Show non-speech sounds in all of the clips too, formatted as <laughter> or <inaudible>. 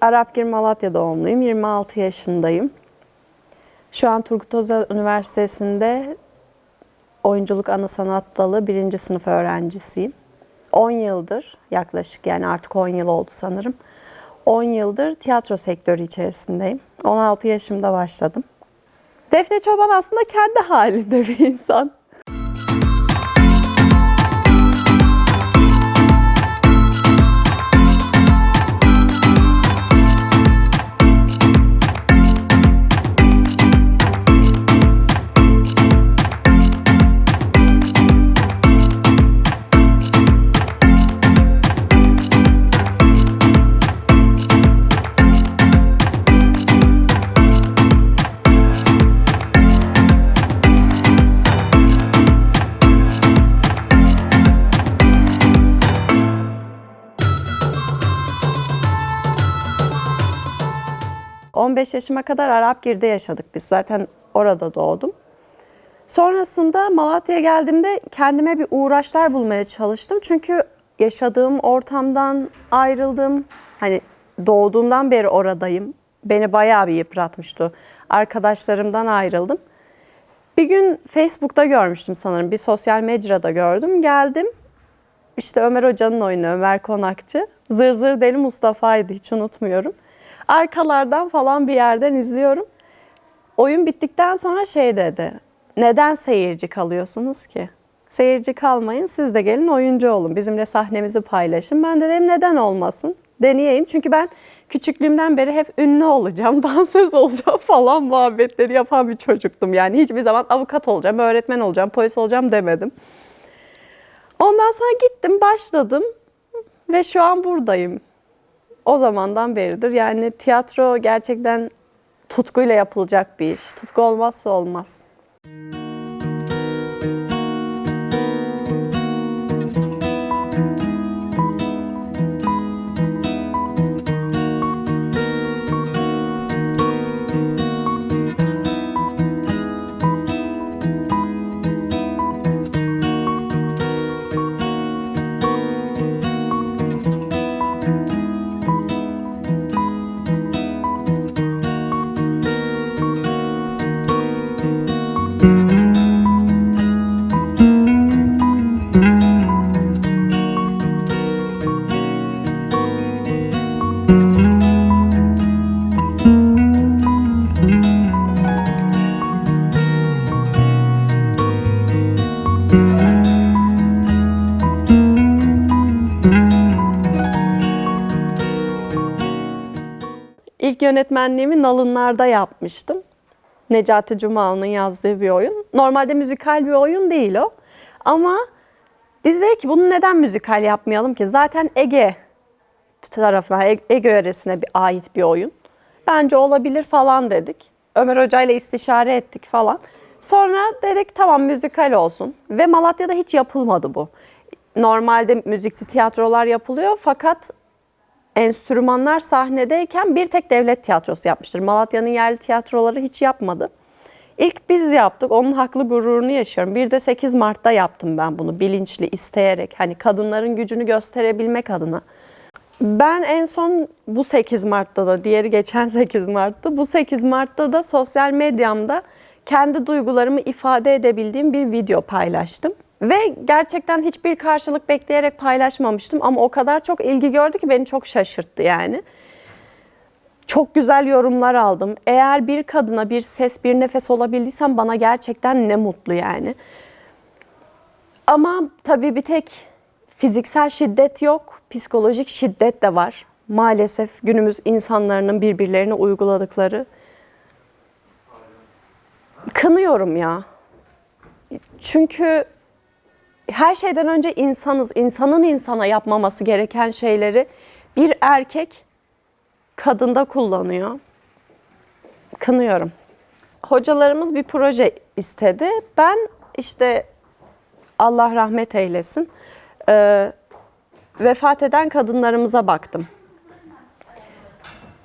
Arapgir Malatya doğumluyum. 26 yaşındayım. Şu an Turgut Özal Üniversitesi'nde oyunculuk ana sanat dalı birinci sınıf öğrencisiyim. 10 yıldır yaklaşık yani artık 10 yıl oldu sanırım. 10 yıldır tiyatro sektörü içerisindeyim. 16 yaşımda başladım. Defne Çoban aslında kendi halinde bir insan. 15 yaşıma kadar Arapgir'de yaşadık biz. Zaten orada doğdum. Sonrasında Malatya'ya geldiğimde kendime bir uğraşlar bulmaya çalıştım. Çünkü yaşadığım ortamdan ayrıldım. Hani doğduğumdan beri oradayım. Beni bayağı bir yıpratmıştı. Arkadaşlarımdan ayrıldım. Bir gün Facebook'ta görmüştüm sanırım. Bir sosyal mecrada gördüm. Geldim. İşte Ömer Hoca'nın oyunu Ömer Konakçı. Zır Zır Deli Mustafa'ydı hiç unutmuyorum. Arkalardan falan bir yerden izliyorum. Oyun bittikten sonra şey dedi. Neden seyirci kalıyorsunuz ki? Seyirci kalmayın siz de gelin oyuncu olun. Bizimle sahnemizi paylaşın. Ben de dedim neden olmasın? Deneyeyim. Çünkü ben küçüklüğümden beri hep ünlü olacağım, <laughs> dansöz olacağım falan muhabbetleri yapan bir çocuktum. Yani hiçbir zaman avukat olacağım, öğretmen olacağım, polis olacağım demedim. Ondan sonra gittim, başladım ve şu an buradayım. O zamandan beridir. Yani tiyatro gerçekten tutkuyla yapılacak bir iş. Tutku olmazsa olmaz. Yönetmenliğimi Nalınlar'da yapmıştım. Necati Cumalı'nın yazdığı bir oyun. Normalde müzikal bir oyun değil o. Ama biz dedik ki bunu neden müzikal yapmayalım ki? Zaten Ege tarafına, E- Ege yöresine ait bir oyun. Bence olabilir falan dedik. Ömer Hoca ile istişare ettik falan. Sonra dedik tamam müzikal olsun. Ve Malatya'da hiç yapılmadı bu. Normalde müzikli tiyatrolar yapılıyor fakat enstrümanlar sahnedeyken bir tek devlet tiyatrosu yapmıştır. Malatya'nın yerli tiyatroları hiç yapmadı. İlk biz yaptık. Onun haklı gururunu yaşıyorum. Bir de 8 Mart'ta yaptım ben bunu bilinçli, isteyerek. Hani kadınların gücünü gösterebilmek adına. Ben en son bu 8 Mart'ta da, diğeri geçen <laughs> 8 Mart'ta, bu 8 Mart'ta da sosyal medyamda kendi duygularımı ifade edebildiğim bir video paylaştım. Ve gerçekten hiçbir karşılık bekleyerek paylaşmamıştım ama o kadar çok ilgi gördü ki beni çok şaşırttı yani. Çok güzel yorumlar aldım. Eğer bir kadına bir ses, bir nefes olabildiysem bana gerçekten ne mutlu yani. Ama tabii bir tek fiziksel şiddet yok, psikolojik şiddet de var. Maalesef günümüz insanların birbirlerine uyguladıkları. Kınıyorum ya. Çünkü her şeyden önce insanız. İnsanın insana yapmaması gereken şeyleri bir erkek kadında kullanıyor. Kınıyorum. Hocalarımız bir proje istedi. Ben işte Allah rahmet eylesin e, vefat eden kadınlarımıza baktım.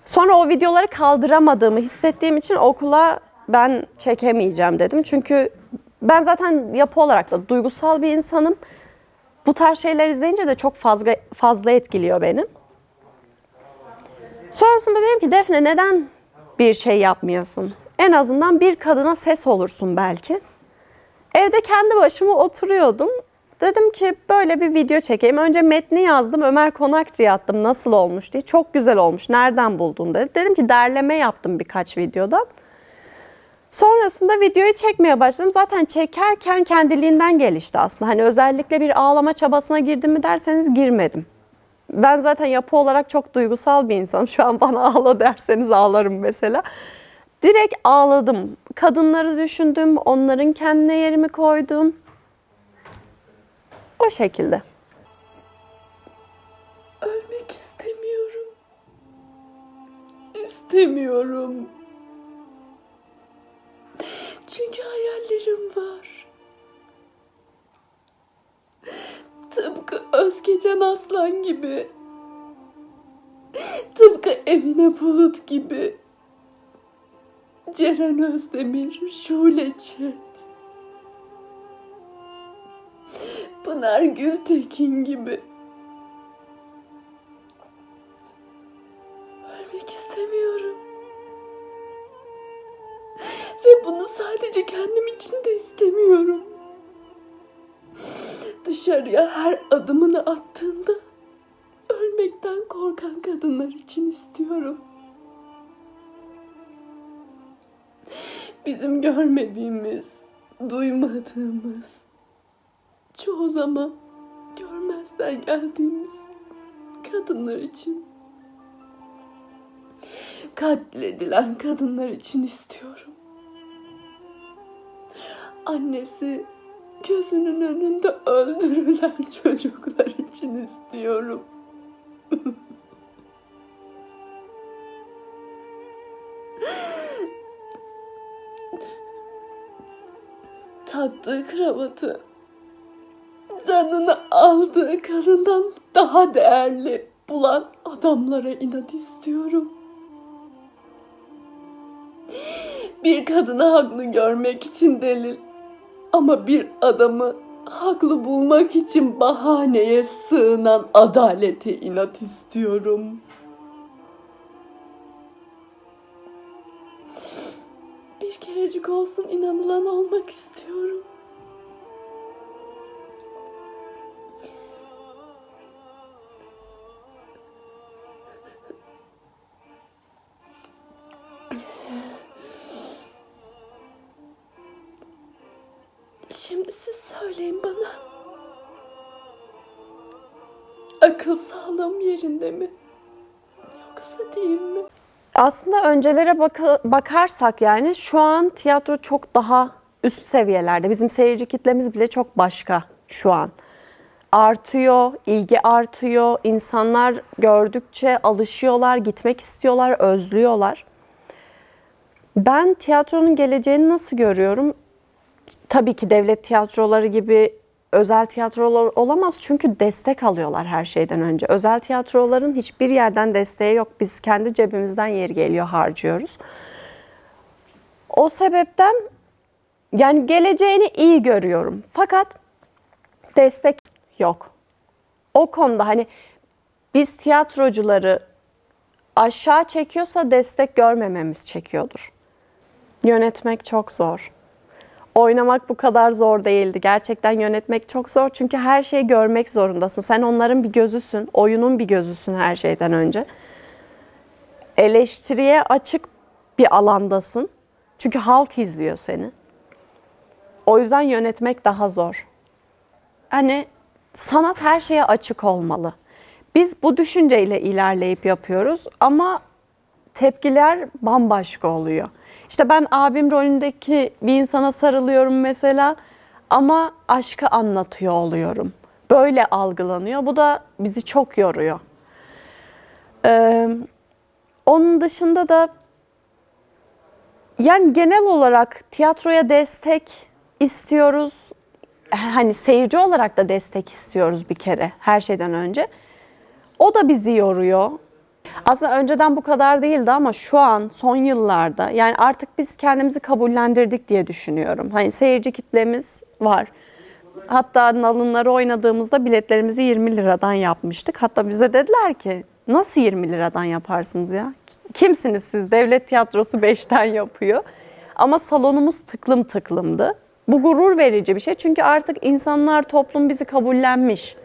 Sonra o videoları kaldıramadığımı hissettiğim için okula ben çekemeyeceğim dedim. Çünkü ben zaten yapı olarak da duygusal bir insanım. Bu tarz şeyler izleyince de çok fazla fazla etkiliyor beni. Sonra Sonrasında dedim ki Defne neden bir şey yapmayasın? En azından bir kadına ses olursun belki. Evde kendi başıma oturuyordum. Dedim ki böyle bir video çekeyim. Önce metni yazdım. Ömer Konakçı'ya attım nasıl olmuş diye. Çok güzel olmuş. Nereden buldun dedi. Dedim ki derleme yaptım birkaç videodan. Sonrasında videoyu çekmeye başladım. Zaten çekerken kendiliğinden gelişti aslında. Hani özellikle bir ağlama çabasına girdim mi derseniz girmedim. Ben zaten yapı olarak çok duygusal bir insanım. Şu an bana ağla derseniz ağlarım mesela. Direkt ağladım. Kadınları düşündüm, onların kendine yerimi koydum. O şekilde. Ölmek istemiyorum. İstemiyorum. Çünkü hayallerim var. Tıpkı Özgecan Aslan gibi. Tıpkı Emine Bulut gibi. Ceren Özdemir, Şule Çet. Pınar Gültekin gibi. Ve bunu sadece kendim için de istemiyorum. Dışarıya her adımını attığında ölmekten korkan kadınlar için istiyorum. Bizim görmediğimiz, duymadığımız, çoğu zaman görmezden geldiğimiz kadınlar için katledilen kadınlar için istiyorum. Annesi gözünün önünde öldürülen <laughs> çocuklar için istiyorum. <laughs> Taktığı kravatı canını aldığı kadından daha değerli bulan adamlara inat istiyorum. Bir kadını haklı görmek için delil ama bir adamı haklı bulmak için bahaneye sığınan adalete inat istiyorum. Bir kerecik olsun inanılan olmak istiyorum. Yoksa değil mi? Aslında öncelere baka- bakarsak yani şu an tiyatro çok daha üst seviyelerde. Bizim seyirci kitlemiz bile çok başka şu an. Artıyor, ilgi artıyor. İnsanlar gördükçe alışıyorlar, gitmek istiyorlar, özlüyorlar. Ben tiyatronun geleceğini nasıl görüyorum? Tabii ki devlet tiyatroları gibi özel tiyatrolar olamaz çünkü destek alıyorlar her şeyden önce. Özel tiyatroların hiçbir yerden desteği yok. Biz kendi cebimizden yer geliyor harcıyoruz. O sebepten yani geleceğini iyi görüyorum. Fakat destek yok. O konuda hani biz tiyatrocuları aşağı çekiyorsa destek görmememiz çekiyordur. Yönetmek çok zor. Oynamak bu kadar zor değildi. Gerçekten yönetmek çok zor çünkü her şeyi görmek zorundasın. Sen onların bir gözüsün, oyunun bir gözüsün her şeyden önce. Eleştiriye açık bir alandasın. Çünkü halk izliyor seni. O yüzden yönetmek daha zor. Hani sanat her şeye açık olmalı. Biz bu düşünceyle ilerleyip yapıyoruz ama tepkiler bambaşka oluyor. İşte ben abim rolündeki bir insana sarılıyorum mesela ama aşkı anlatıyor oluyorum. Böyle algılanıyor. Bu da bizi çok yoruyor. Ee, onun dışında da yani genel olarak tiyatroya destek istiyoruz. Hani seyirci olarak da destek istiyoruz bir kere her şeyden önce. O da bizi yoruyor. Aslında önceden bu kadar değildi ama şu an son yıllarda yani artık biz kendimizi kabullendirdik diye düşünüyorum. Hani seyirci kitlemiz var. Hatta nalınları oynadığımızda biletlerimizi 20 liradan yapmıştık. Hatta bize dediler ki nasıl 20 liradan yaparsınız ya? Kimsiniz siz? Devlet tiyatrosu 5'ten yapıyor. Ama salonumuz tıklım tıklımdı. Bu gurur verici bir şey çünkü artık insanlar, toplum bizi kabullenmiş.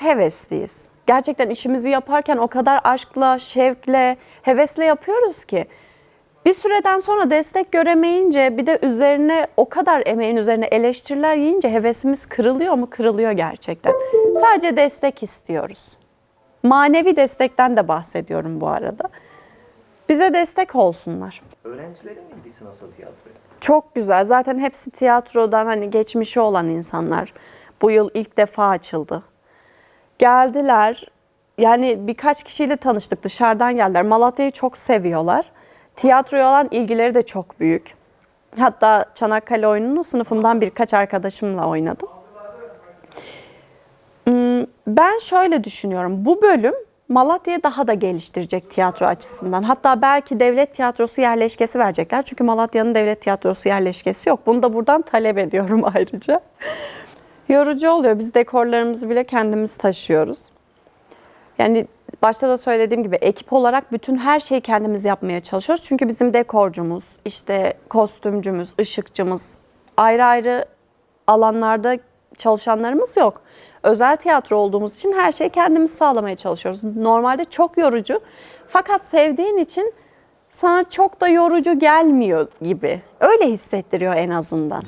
Çok hevesliyiz. Gerçekten işimizi yaparken o kadar aşkla, şevkle, hevesle yapıyoruz ki. Bir süreden sonra destek göremeyince bir de üzerine o kadar emeğin üzerine eleştiriler yiyince hevesimiz kırılıyor mu? Kırılıyor gerçekten. Sadece destek istiyoruz. Manevi destekten de bahsediyorum bu arada. Bize destek olsunlar. Öğrencilerin ilgisi nasıl tiyatroya? Çok güzel. Zaten hepsi tiyatrodan hani geçmişi olan insanlar. Bu yıl ilk defa açıldı. Geldiler. Yani birkaç kişiyle tanıştık. Dışarıdan geldiler. Malatya'yı çok seviyorlar. Tiyatroya olan ilgileri de çok büyük. Hatta Çanakkale oyununu sınıfımdan birkaç arkadaşımla oynadım. Hmm, Ben şöyle düşünüyorum. Bu bölüm Malatya'yı daha da geliştirecek tiyatro açısından. Hatta belki devlet tiyatrosu yerleşkesi verecekler. Çünkü Malatya'nın devlet tiyatrosu yerleşkesi yok. Bunu da buradan talep ediyorum <laughs> ayrıca. Yorucu oluyor. Biz dekorlarımızı bile kendimiz taşıyoruz. Yani başta da söylediğim gibi ekip olarak bütün her şeyi kendimiz yapmaya çalışıyoruz. Çünkü bizim dekorcumuz, işte kostümcümüz, ışıkçımız ayrı ayrı alanlarda çalışanlarımız yok. Özel tiyatro olduğumuz için her şeyi kendimiz sağlamaya çalışıyoruz. Normalde çok yorucu. Fakat sevdiğin için sana çok da yorucu gelmiyor gibi. Öyle hissettiriyor en azından.